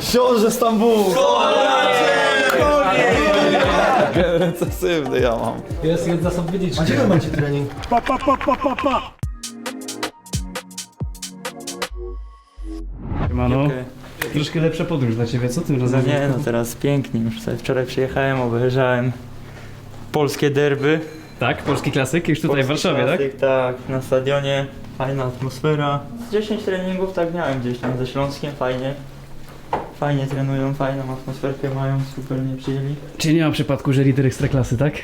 Książę Stambułu! Recesywny ja mam. Jest jedna są wyliczna. Gdzie wy macie trening? Mano, troszkę lepsza podróż dla ciebie, co tym No razem? nie, no teraz pięknie. Już sobie wczoraj przyjechałem, obejrzałem polskie derby. Tak, polski klasyk, już tutaj w Polski Warszawie, tak? klasyk, tak? na stadionie. Fajna atmosfera. 10 treningów tak miałem gdzieś tam ze Śląskiem, fajnie. Fajnie trenują, fajną atmosferkę mają, super mnie przyjęli. Czy nie ma przypadku, że lider ekstraklasy, tak?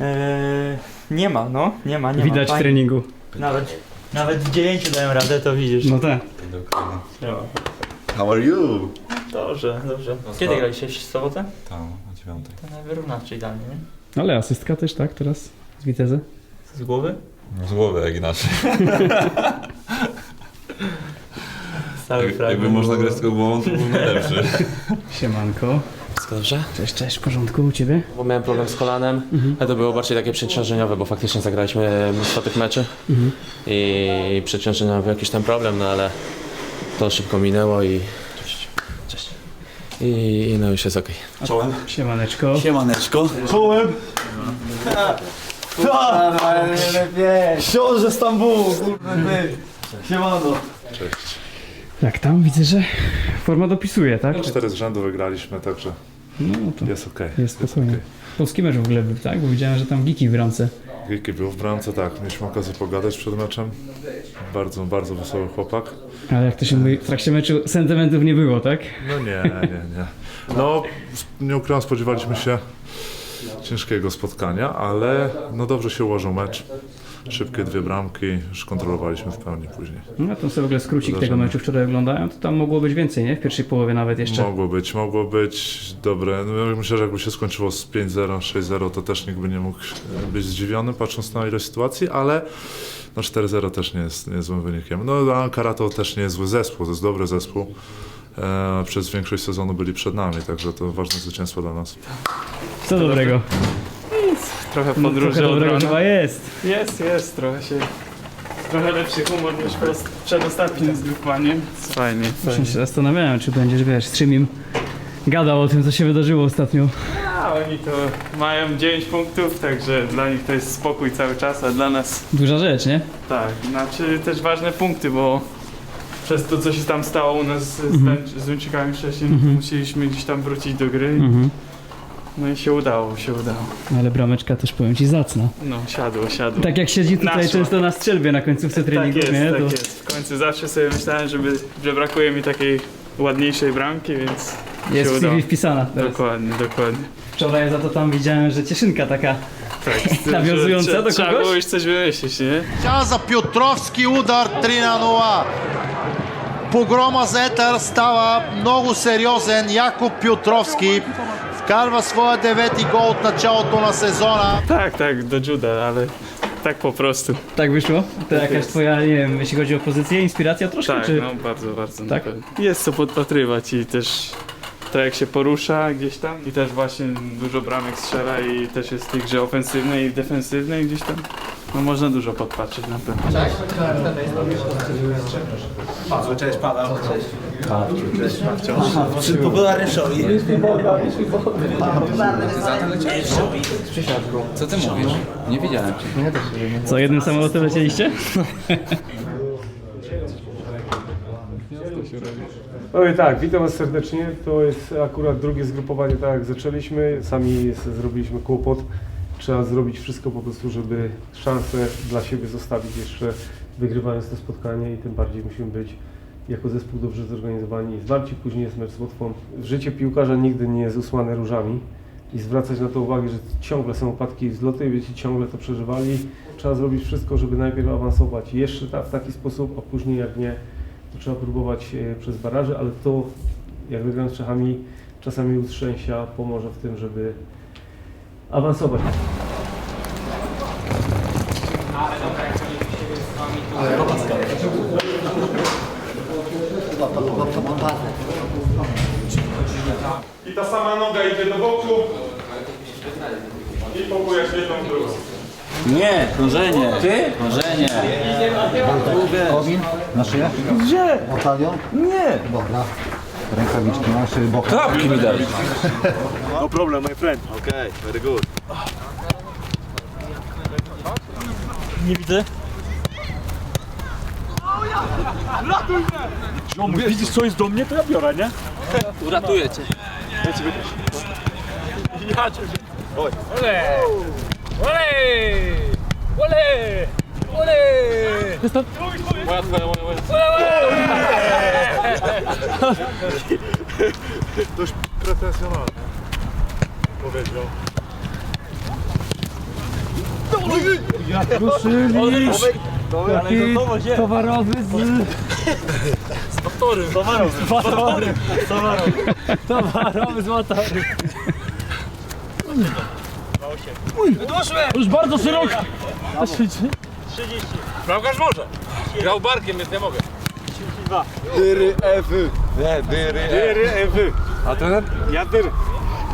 Eee, nie ma, no, nie ma, nie ma. Widać w fajnie. treningu. Nawet, nawet w dziewięciu dają radę, to widzisz. No tak. No. How are you? Dobrze, dobrze. Kiedy graliście? W sobotę? Tam, o dziewiątej. To najwyrównawczy idealnie, nie? Ale asystka też, tak, teraz? Z Witezy? Z głowy? Z głowy, jak inaczej. Cały Jak, fragment. jakby można grać z tą głową, to był najlepszy. Siemanko. Wszystko dobrze? Cześć, cześć, w porządku u ciebie? Bo miałem problem z kolanem, ale to było bardziej takie przeciążeniowe, bo faktycznie zagraliśmy mnóstwo tych meczy i przeciążeniowy jakiś tam problem, no ale to szybko minęło i... Cześć. Cześć. I, i no już jest okej. Czołem. Siemaneczko. Siemaneczko. Czołem. Książę Stambułu, kurde ty. Siemano. Jak tam? Widzę, że forma dopisuje, tak? Cztery z rzędu wygraliśmy, także No to jest okej. jest spokojnie. Polski mecz w ogóle był, tak? Bo widziałem, że tam giki w ramce. Giki był w bramce, tak. Mieliśmy okazję pogadać przed meczem. Bardzo, bardzo wesoły chłopak. Ale jak to się mówi, w trakcie meczu sentymentów nie było, tak? No nie, nie, nie. No, nie ukrywam, spodziewaliśmy się ciężkiego spotkania, ale no dobrze się ułożył mecz. Szybkie dwie bramki, już kontrolowaliśmy w pełni później. No tam sobie w ogóle skrócik tego meczu wczoraj oglądałem, to tam mogło być więcej, nie? W pierwszej połowie nawet jeszcze. Mogło być, mogło być dobre. No, ja myślę, że jakby się skończyło z 5-0, 6-0, to też nikt by nie mógł być zdziwiony, patrząc na ilość sytuacji, ale no 4-0 też nie jest, nie jest złym wynikiem. No a Karato też nie jest zły zespół, to jest dobry zespół. E, przez większość sezonu byli przed nami, także to ważne zwycięstwo dla nas. Co dobrego? Trochę No, podróży trochę od dobrego rana. chyba jest. Jest, jest, trochę się... Trochę lepszy humor niż post- przedostatnim zgrupowaniem. Fajnie, Właśnie fajnie. się zastanawiałem, czy będziesz, wiesz, z Szymim gadał o tym, co się wydarzyło ostatnio. A oni to mają 9 punktów, także dla nich to jest spokój cały czas, a dla nas Duża rzecz, nie? tak. Znaczy też ważne punkty, bo przez to, co się tam stało u nas z, mhm. z wcześniej, mhm. musieliśmy gdzieś tam wrócić do gry. Mhm. No i się udało, się udało. Ale brameczka też powiem ci zacna. No, siadło, siadło. Tak jak siedzi tutaj Naszło. często na strzelbie na końcówce tak treningu, tak jest, nie? Tak to... jest, w końcu zawsze sobie myślałem, żeby, że brakuje mi takiej ładniejszej bramki, więc Jest w CV wpisana teraz. Dokładnie, dokładnie. Wczoraj za to tam widziałem, że cieszynka taka tak, nawiązująca do kogoś. Trzeba było już coś wymyślić, nie? Ciao za Piotrowski, udar 3 na Погрома за Етър става много сериозен. Якоб Пютровски вкарва своя девети гол от началото на сезона. Tak, tak, do juda, ale tak po prostu. Tak wyszło? To jakaś jest. twoja, nie wiem, jeśli chodzi o pozycję, inspiracja troszkę, Tak, czy... no bardzo, bardzo. na Tak? pewno. Jest co podpatrywać i też to jak się porusza gdzieś tam i też właśnie dużo bramek strzela i też jest w tej grze ofensywnej i defensywnej gdzieś tam. No można dużo podpatrzeć na pewno. Popularny show. Co ty mówisz? Nie widziałem cię. Co, jednym samolotem lecieliście? Oj tak, witam Was serdecznie. To jest akurat drugie zgrupowanie, tak jak zaczęliśmy. Sami s- zrobiliśmy kłopot. Trzeba zrobić wszystko po prostu, żeby szansę dla siebie zostawić jeszcze wygrywając to spotkanie i tym bardziej musimy być jako zespół dobrze zorganizowani i zwarci. Później jest mecz z Łotwą. Życie piłkarza nigdy nie jest usłane różami i zwracać na to uwagę, że ciągle są upadki i wzloty i będziecie ciągle to przeżywali. Trzeba zrobić wszystko, żeby najpierw awansować jeszcze ta, w taki sposób, a później jak nie, to trzeba próbować e, przez baraże, ale to jak wygram z Czechami czasami utrzęsia pomoże w tym, żeby awansować. I ta sama noga idzie do boku i pompujesz jedną w drugą. Nie, krążenie. Ty? Krążenie. Kowin na szyję? Gdzie? Batalion? Nie. Dobra. Rękawiczki masz, bok. Klapki mi dali. No problem, my friend. Okay, very good. Nie widzę. Widzisz co jest do mnie, to ja biorę, nie? Uratuję cię. Dość pretensjonalny. Powiedział. Towarowy z... Towarowy z motory. Już bardzo szeroko. Bramkarz może. Grał barkiem, więc nie mogę. Dyry Ewy. Nie, dyry E. Dyry Ewy. A ten? Ja dyry.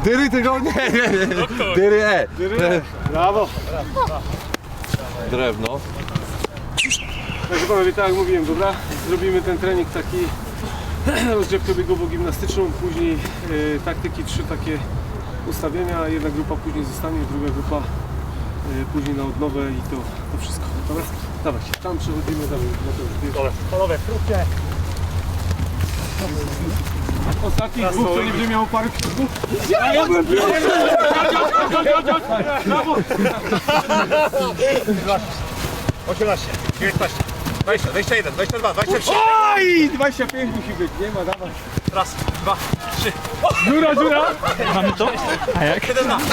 Dyry tego nie, nie, nie. Dyry E. Dyry. Brawo. Drewno. Także panowie, tak jak mówiłem, dobra? Zrobimy ten trening taki rozgrzewkę biegowo-gimnastyczną, później e, taktyki, trzy takie ustawienia, jedna grupa później zostanie, druga grupa e, później na odnowę i to, to wszystko, dobra? Dawajcie, tam przechodzimy, dawaj, na to już Dobra, panowie, krótkie. Ostatni dwóch, to nie będzie miało parę kilku. Ja, ja byłem Brawo! 18, 19, 20, 21, 22, 23. Oj! 25 musi być, nie ma, dawaj. Raz, dwa, trzy. Dziura, dziura! Mamy to? A jak? 17.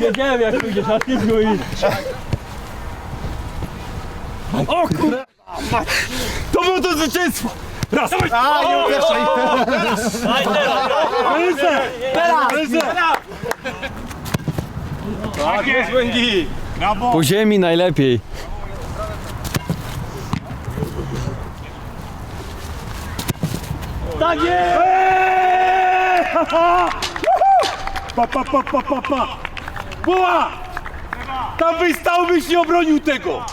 Wiedziałem jak pójdziesz na piwku i... O kur... To było to zwycięstwo! Raz! A, nie uwierzaj. Tak jest, Łęgi! Po ziemi najlepiej. Tak jest! Pa, pa, pa, pa, pa, pa! Buła! Tam byś stał, byś nie obronił tego!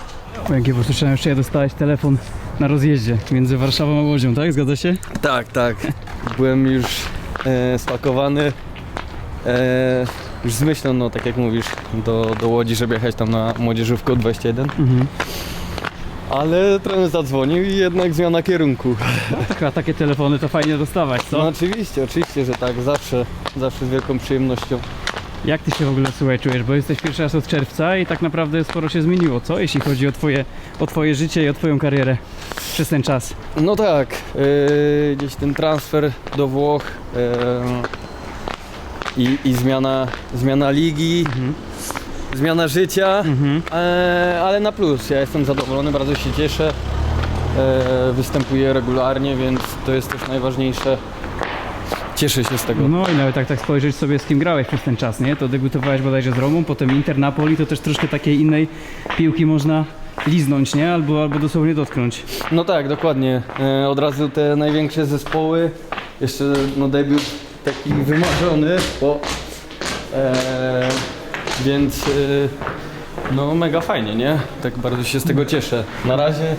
Jakie, bo słyszałem, że ja dostałeś telefon na rozjeździe między Warszawą a Łodzią, tak? Zgadza się? Tak, tak. Byłem już e, spakowany. E, już z myślą, no tak jak mówisz, do, do Łodzi, żeby jechać tam na młodzieżówkę 21. Mhm. Ale trener zadzwonił i jednak zmiana kierunku. Chyba takie telefony to fajnie dostawać, co? No oczywiście, oczywiście, że tak, zawsze, zawsze z wielką przyjemnością. Jak ty się w ogóle słuchaj czujesz? Bo jesteś pierwszy raz od czerwca i tak naprawdę sporo się zmieniło, co? Jeśli chodzi o twoje, o twoje życie i o twoją karierę przez ten czas. No tak, e, gdzieś ten transfer do Włoch e, i, i zmiana, zmiana ligi, zmiana życia, Mhm. e, ale na plus. Ja jestem zadowolony, bardzo się cieszę. E, występuję regularnie, więc to jest też najważniejsze. Cieszę się z tego. No i nawet tak, tak spojrzeć sobie z kim grałeś przez ten czas, nie? To debiutowałeś bodajże z Romą, potem Inter, Napoli, to też troszkę takiej innej piłki można liznąć, nie? Albo, albo dosłownie dotknąć. No tak, dokładnie. E, od razu te największe zespoły. Jeszcze no debiut taki wymarzony, bo e, więc e, no mega fajnie, nie? Tak bardzo się z tego cieszę. Na razie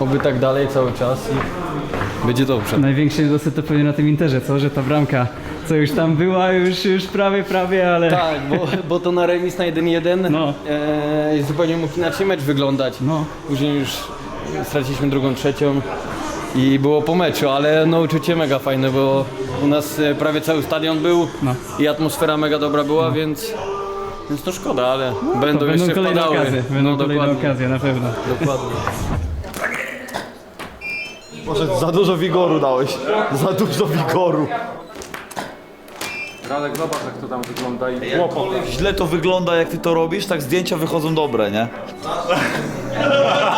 oby tak dalej cały czas i będzie dobrze. Największy niedosyt to pewnie na tym Interze, co? Że ta bramka, co już tam była, już, już prawie, prawie, ale... Tak, bo, bo to na remis na 1-1 No. e, zupełnie mógł inaczej mecz wyglądać. No. Później już straciliśmy drugą, trzecią i było po meczu, ale no uczucie mega fajne, bo u nas e, prawie cały stadion był No. i atmosfera mega dobra była, więc, więc to szkoda, ale będą, To będą jeszcze kolejne wpadały. okazje, będą no, kolejne dokładnie, okazje, na pewno. dokładnie. Może za dużo wigoru dałeś. Za dużo wigoru. Radek, zobacz jak to tam wygląda i Źle to wygląda jak ty to robisz, tak zdjęcia wychodzą dobre, nie?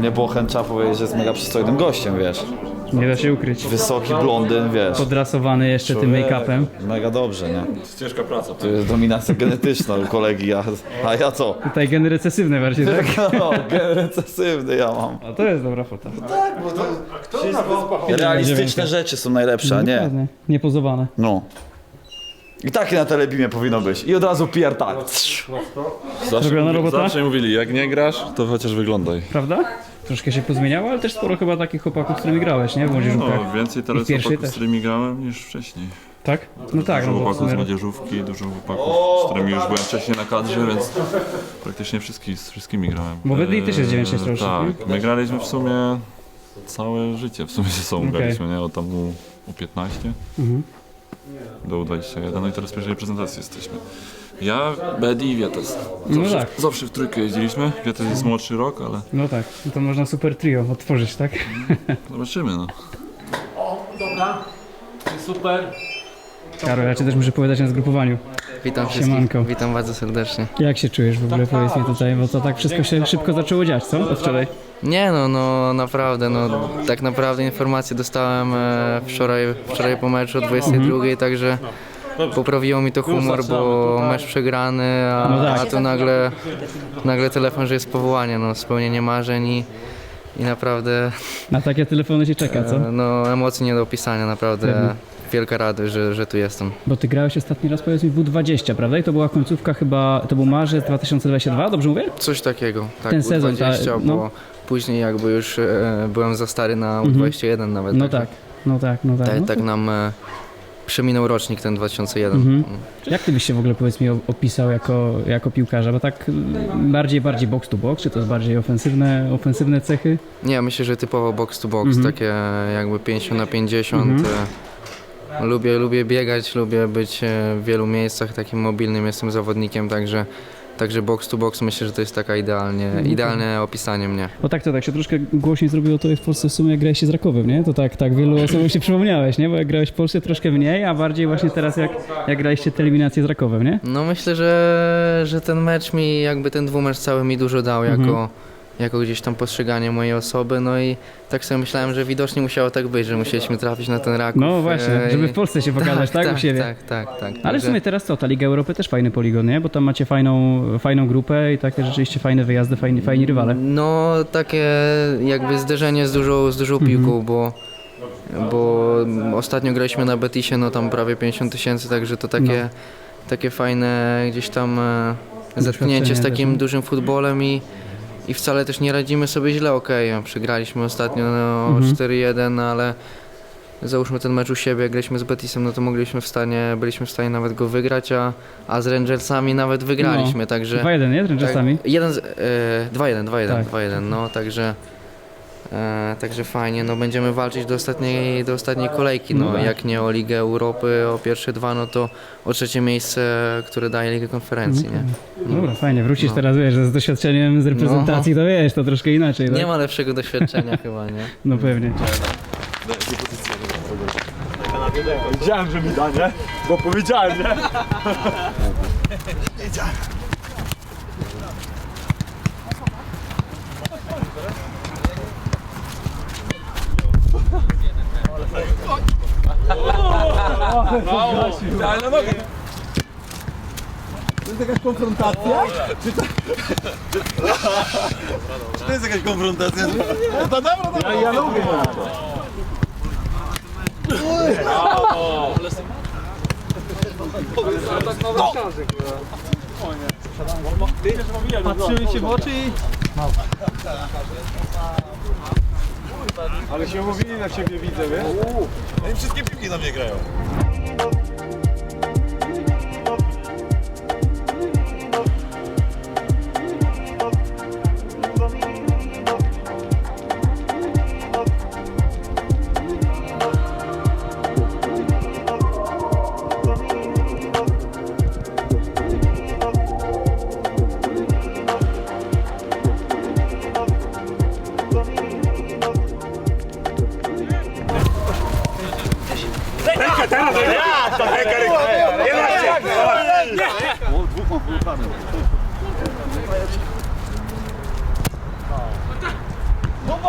ogólnie Bochen trzeba powiedzieć, że jest mega przystojnym gościem, wiesz. Nie da się ukryć. Wysoki blondyn, wiesz. Podrasowany jeszcze tym make-upem. Mega dobrze, nie? To jest ciężka praca. To jest dominacja genetyczna u kolegi, a, a ja co? Tutaj geny recesywne bardziej, tak? No, gen recesywny ja mam. A to jest dobra fota. Realistyczne rzeczy są najlepsze, a nie? Niepozowane. No. I takie na telebimie powinno być. I od razu PR tak. Zrobiona robota? Zawsze mówili, jak nie grasz, to chociaż wyglądaj. Prawda? Troszkę się pozmieniało, ale też sporo chyba takich chłopaków, z którymi grałeś, nie? W młodzieżówkach. No, więcej I teraz chłopaków, też. z którymi grałem niż wcześniej. Tak? No tak, Dużo no bo w chłopaków z sumie... młodzieżówki, dużo chłopaków, z którymi już byłem wcześniej na kadrze, więc praktycznie wszystkich, z wszystkimi grałem. Bo Wedley też jest Eee, 9-6 rocznik, Tak, my graliśmy w sumie całe życie w sumie ze sobą graliśmy, nie? Od tam u, u 15 Mhm. Do U21, no i teraz w pierwszej prezentacji jesteśmy. Ja, Bedi i Wietes. No Zawsze, tak. zawsze w trójkę jeździliśmy. Wietes jest młodszy rok, ale No tak, no to można super trio otworzyć, tak? zobaczymy no. Super. Karol, ja cię też muszę powiedzieć na zgrupowaniu. Witam Siemanko. wszystkich, witam bardzo serdecznie. Jak się czujesz w ogóle, powiedz mi tutaj, bo to tak wszystko się szybko zaczęło dziać, co? Od wczoraj. Nie no, no naprawdę, no tak naprawdę informacje dostałem e, wczoraj, wczoraj po meczu o 22, także poprawiło mi to humor, bo mecz przegrany, a, No tak. a tu nagle, nagle telefon, że jest powołanie, no spełnienie marzeń i, i naprawdę Na takie telefony się czeka, co? e, no emocje nie do opisania, naprawdę Pewnie. wielka radość, że, że tu jestem. Bo ty grałeś ostatni raz powiedz mi w W20, prawda? I to była końcówka chyba, to był marzec 2022, dobrze mówię? Coś takiego, tak, Ten sezon, U20, ta- bo no. Później jakby już e, byłem za stary na Mhm. U21 nawet. No także- tak, no tak, no tak. Tak, no tak nam e, przeminął rocznik ten 2001. Mhm. Jak ty byś się w ogóle powiedz mi o- opisał jako, jako piłkarza? Bo tak mm, bardziej, bardziej box to box, czy to jest bardziej ofensywne, ofensywne cechy? Nie, myślę, że typowo box to box, Mhm. takie jakby 50 na 50. Mhm. e, Lubię, lubię biegać, lubię być e, w wielu miejscach, takim mobilnym jestem zawodnikiem, także, także box to box myślę, że to jest taka idealnie, Mhm. idealne opisanie mnie. Bo tak to tak się troszkę głośniej zrobiło to w Polsce w sumie jak grałeś się z Rakowem, nie? To tak, tak wielu osobom się przypomniałeś, nie? Bo jak grałeś w Polsce troszkę mniej, a bardziej właśnie teraz jak, jak graliście te eliminacje z Rakowem, nie? No myślę, że, że ten mecz mi, jakby ten dwumecz cały mi dużo dał Mhm. jako, jako gdzieś tam postrzeganie mojej osoby, no i tak sobie myślałem, że widocznie musiało tak być, że musieliśmy trafić na ten Raków. No właśnie, e, żeby w Polsce się pokazać, tak? U Tak, siebie. tak, tak, tak. Ale w sumie teraz co, ta Liga Europy też fajny poligon, nie? Bo tam macie fajną, fajną grupę i takie rzeczywiście fajne wyjazdy, fajni, fajni rywale. No takie jakby zderzenie z dużą, z dużą Mhm. piłką, bo, bo ostatnio graliśmy na Betisie, no tam prawie 50 tysięcy, także to takie, takie fajne gdzieś tam e, zetknięcie z takim nie? dużym futbolem i, i wcale też nie radzimy sobie źle, okej, no, przegraliśmy ostatnio no, Mhm. 4-1, ale załóżmy ten mecz u siebie, graliśmy z Betisem, no to mogliśmy w stanie, byliśmy w stanie nawet go wygrać, a, a z Rangersami nawet wygraliśmy, No. także... 2-1, nie? Z Rangersami? Tak, jeden z, e, 2-1, 2-1, Tak. 2-1, no także, e, także fajnie, no będziemy walczyć do ostatniej, do ostatniej kolejki, no, No tak. jak nie o Ligę Europy, o pierwsze dwa, no to o trzecie miejsce, które daje Ligę Konferencji, nie? Dobra, fajnie, wrócisz No. teraz, wiesz, z doświadczeniem z reprezentacji, to wiesz, to troszkę inaczej, tak? Nie ma lepszego doświadczenia chyba, nie? No pewnie. Wiedziałem, że mi da, nie? Bo powiedziałem, nie? Ale na nogę. To jest jakaś konfrontacja? Czy to... Czy to jest jakaś konfrontacja? No to dobra, dobra. Ja, ja lubię. Patrzymy się w oczy i... Ale się umówili na ciebie, widzę, wiesz? Wszystkie piłki na mnie grają.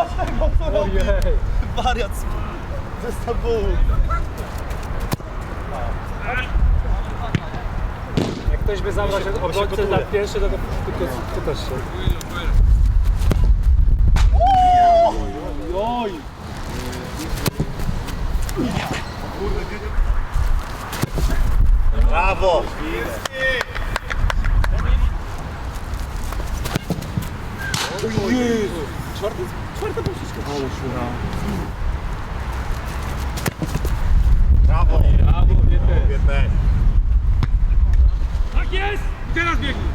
Masz tego, co robi! Wariat. Ze Stambułu. Jak ktoś by zabrał się obrońcę na pierwszy, to też się. Oj! Brawo! Brawo! Brawo, GP. Tak jest! I teraz biegnij!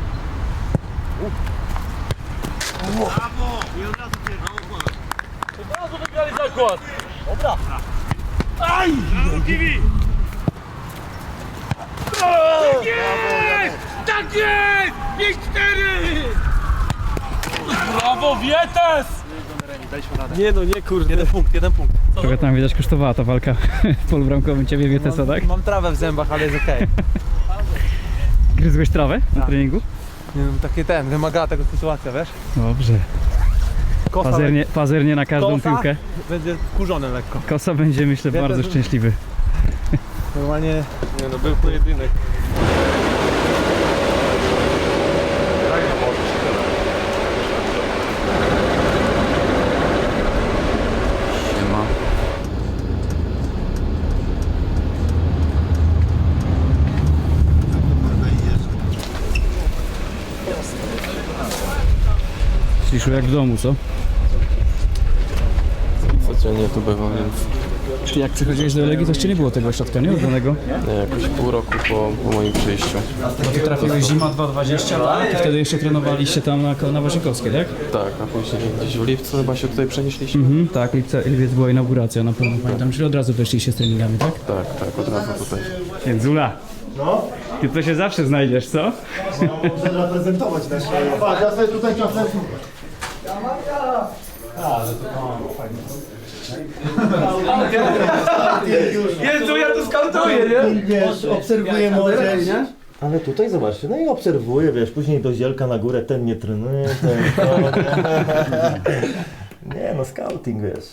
Brawo! I od razu pierwszy. Od razu wygrali zakład! Dobra! Aj! Brawo, Kiwi! Tak jest! Tak jest! 5-4! Brawo, Wietes! Nie no, nie kurde. Jeden punkt, jeden punkt. Trochę tam widać kosztowała ta walka w polu bramkowym ciebie Wietesa, tak? Mam trawę w zębach, ale jest okej. Gryzłeś trawę na treningu? Nie wiem, takie ten, wymagała tego sytuacja, wiesz? Dobrze. Kosa Pazernie, pazernie na każdą Kosa? piłkę. będzie kurzony lekko. Kosa będzie myślę bardzo szczęśliwy. Normalnie Nie no, był pojedynek. Ciszu jak w domu, co? Codziennie tu bywa, więc Ty jak przychodziłeś do Legii, to jeszcze nie było tego ośrodka, nie? Oddanego? nie, jakoś pół roku po, po moim przyjściu. Bo ty trafiłeś zima 2.20, tak? I wtedy jeszcze trenowaliście tam na, na Waszykowskiej, tak? Tak, a później gdzieś w lipcu chyba się tutaj przenieśliśmy. Mhm, tak, lipca, lipiec była inauguracja na pewno pamiętam, czyli od razu weszliście z treningami, tak? Tak, tak, od razu tutaj. Jędzula, No, ty to się zawsze znajdziesz, co? muszę reprezentować nasze... Patrz, ja sobie tutaj czasem... Jezu, ja to skautuję, nie? Wiesz, obserwuję młodzież. Ale tutaj zobaczcie, no i obserwuję, wiesz, później do zielka na górę, ten nie trenuje, ten to. Nie no, scouting, wiesz.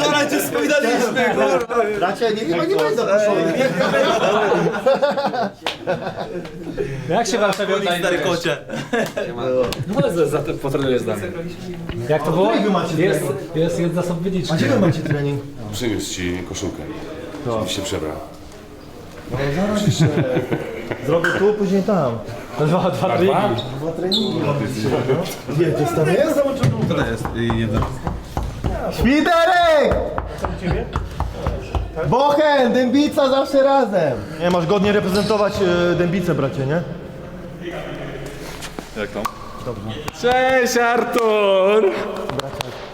Wczoraj cię spojdaliśmy, kurwa! Bracia, nie, nie, nie będzie zaproszony. Jak się wam sobie oddaje? Stary kocie. No, za to potrenujesz z nami. Jak to było? Wy macie Jest, jest, jest zasób A wyliczny. gdzie wy macie trening? Przyniósł ci koszulkę. Żebyś się przebrał. No. Zrobię tu, później tam. Dwa, dwa treningi. Dwa treningi no. Gdzie to tam jest? To jest jeden. Świderek! Bochen, Dębica zawsze razem. Nie, masz godnie reprezentować e, Dębicę, bracie, nie? Jak tam? Cześć Artur!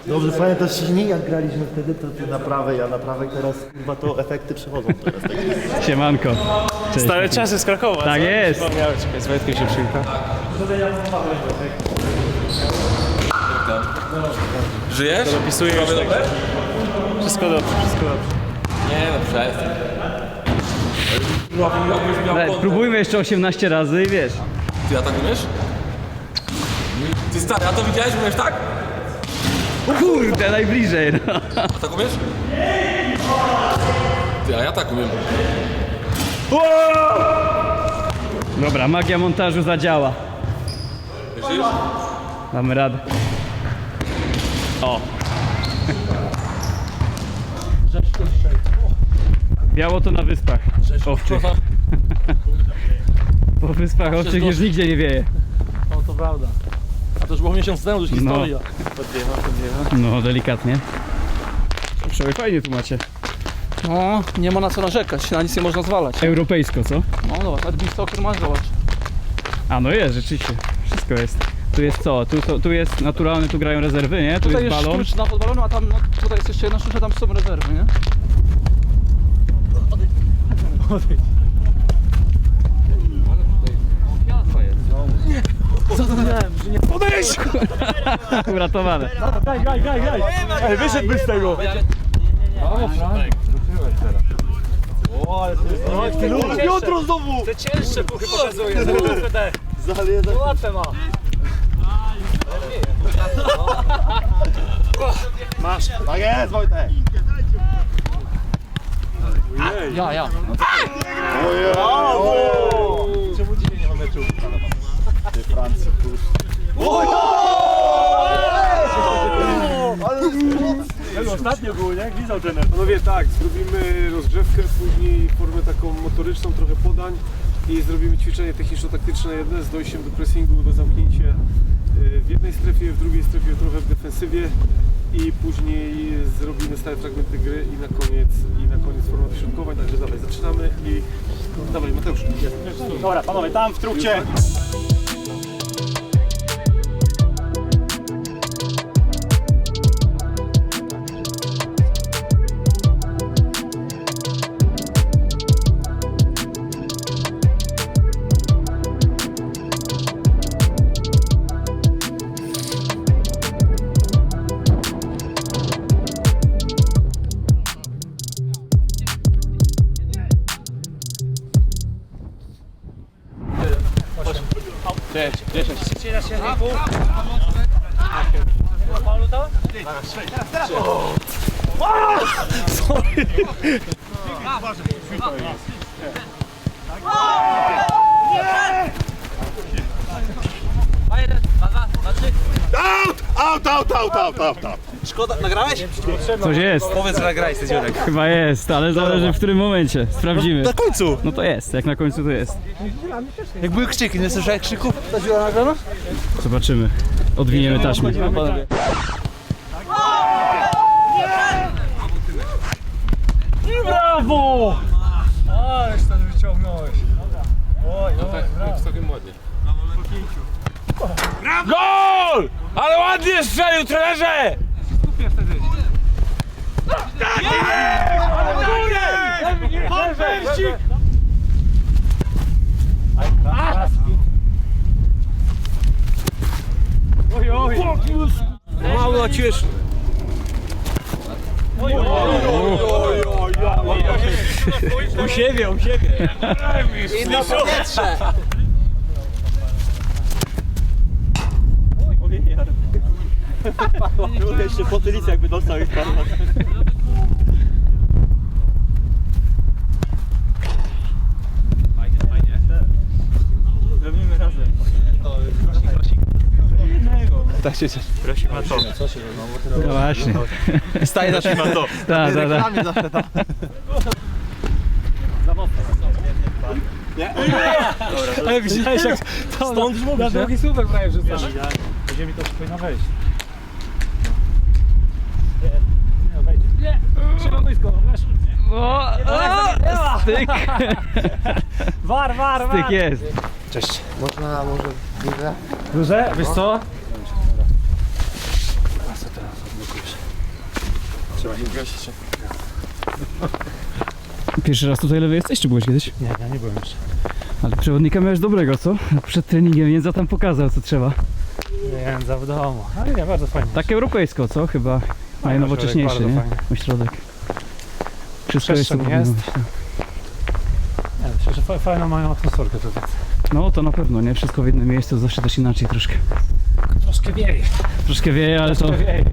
Dobrze, pamiętasz silnik, jak graliśmy wtedy, to ty na prawej, ja na prawej, teraz chyba to efekty przychodzą teraz. Tak Siemanko. Cześć. Stare czasy z Krakowa. Tak co? jest. Wspomniałeś, czekaj, z Wojtkiem się przyjechał. Żyjesz? Dopisujesz tak. dobre? Wszystko dobrze, wszystko dobrze. Nie no, przestań. Próbujmy jeszcze 18 razy i wiesz. Ty, a tak umiesz? Ty stary, a to widziałeś, umiesz tak? Kurde, najbliżej, no. A tak umiesz? Ty, a ja tak umiem. Dobra, magia montażu zadziała. Myślisz? Mamy radę. O. Biało to na wyspach. Owczych. Po wyspach owczych już nigdzie nie wieje. O, to prawda. A to już było miesiąc temu, już No. historia. No, delikatnie. Przecież fajnie tu macie. No, nie ma na co narzekać, na nic nie można zwalać. Europejsko, co? No dobra, nawet beach soccer masz, zobacz. A no jest, rzeczywiście. Wszystko jest. Tu jest co? Tu, tu jest naturalny, tu grają rezerwy, nie? Tu Tutaj jest jest balon. sztuczna pod balonem, a tam no, tutaj jest jeszcze jedna sztuczna, tam są rezerwy, nie? Podejdź! Uratowane. Graj, graj, graj, graj! Ej, wyszedłby z tego! Piotro znowu! Te cięższe puchy pokazuje. Łatwe ma. Masz. Tak jest, Wojtek. Ja, ja. Brawo! Czemu dzisiaj nie ma meczu? Ty Francji, Ale ostatnio było, nie? Gwizdał trener. Panowie, tak, zrobimy rozgrzewkę, później formę taką motoryczną, trochę podań i zrobimy ćwiczenie techniczno-taktyczne jedne z dojściem do pressingu, do zamknięcia w jednej strefie, w drugiej strefie trochę w defensywie i później zrobimy stałe fragmenty gry i na koniec, i na koniec forma wyśrodkowań, także dawaj, zaczynamy i dawaj Mateusz. Dobra, panowie, tam w trukcie. Szkoda, nagrałeś? Coś jest. Powiedz, że nagrałeś ten dziurek. Chyba jest, ale zależy w którym momencie. Sprawdzimy. Na końcu. No to jest, jak na końcu to jest. Jak były krzyki, nie słyszałeś krzyków? Ta dziura nagrana? Zobaczymy. Odwiniemy taśmę. Brawo! Ależ to wyciągnąłeś. Oj, no tak, całkiem ładnie. Gol! Ale ładnie strzelił, trenerze! Fanfersik! Oj, oj! Mało ciesz. U siebie, u siebie. Inne powietrze. Jeszcze po tylicy jakby dostał ich pan. Zrobimy razem. Tak się Prosik ma to. No właśnie. Staje na ma to. Tak, tak, tak. zawsze tam. Ale widziałeś jak stąd żmówi, na drugi super prawie wrzucasz. Będzie mi to powinno wejść. Nie, nie, wejdzie. Nie, blisko, wiesz. O, o, styk. War, war, war. Styk jest. Cześć. Można może duże? Duże? Wiesz co? Trzeba się prosić. Pierwszy raz tutaj lewy jesteś, czy byłeś kiedyś? Nie, ja nie byłem jeszcze. Ale przewodnika miałeś dobrego, co? Przed treningiem Jędza tam pokazał, co trzeba. Nie, za w domu. Ale nie, bardzo fajnie. Tak europejsko, co? Chyba najnowocześniejszy, nie? fajny. Ośrodek. Wszystko jest, Przestrzeń jest. być, tak. Nie, myślę, że fa- fajną mają atmosferkę tutaj. No to na pewno, nie? Wszystko w jednym miejscu, zawsze też inaczej troszkę. Troszkę wieje. Troszkę wieje, ale to Troszkę wieje.